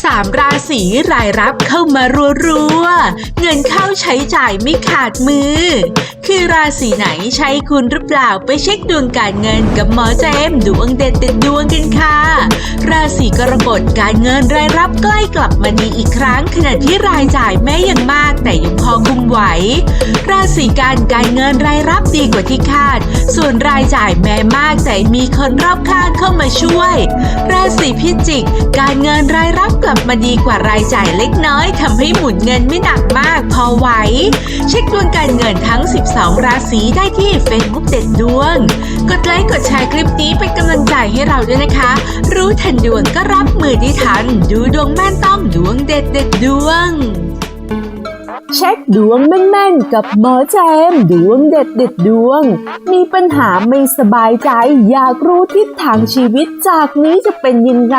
13 ราศีรายรับเข้ามารัวๆ เงินเข้าใช้จ่ายไม่ขาดมือ คือราศีไหนใช่คุณหรือเปล่าไปเช็คดวงการเงินกับหมอเจมส์ดวงเด็ดเด็ดดวงกันค่ะ ราศีกรกฎการเงินรายรับใกล้กลับมาดีอีกครั้ง ขณะที่รายจ่ายแม้ยังมากแต่ยังพอคุมไหว ราศีกันการเงินรายรับดีกว่าที่คาด ส่วนรายจ่ายแม้มากแต่มีคนรอบข้างเข้ามาช่วย ราศีพิจิก การเงินรายรับกลับมาดีกว่ารายจ่ายเล็กน้อยทำให้หมุนเงินไม่หนักมากพอไหว เช็คดวงการเงินทั้ง 12 ราศีได้ที่ Facebook เด็ดดวง กดไลค์กดแชร์คลิปนี้เป็นกำลังใจให้เราด้วยนะคะ รู้ทันดวงก็รับมือได้ทัน ดูดวงแม่นต้องดวงเด็ดเด็ดดวงเช็คดวงแม่นๆ กับหมอแจมดวงเด็ดเด็ดดวง มีปัญหาไม่สบายใจ อยากรู้ทิศทางชีวิตจากนี้จะเป็นยังไง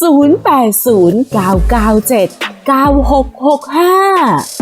080 997 9665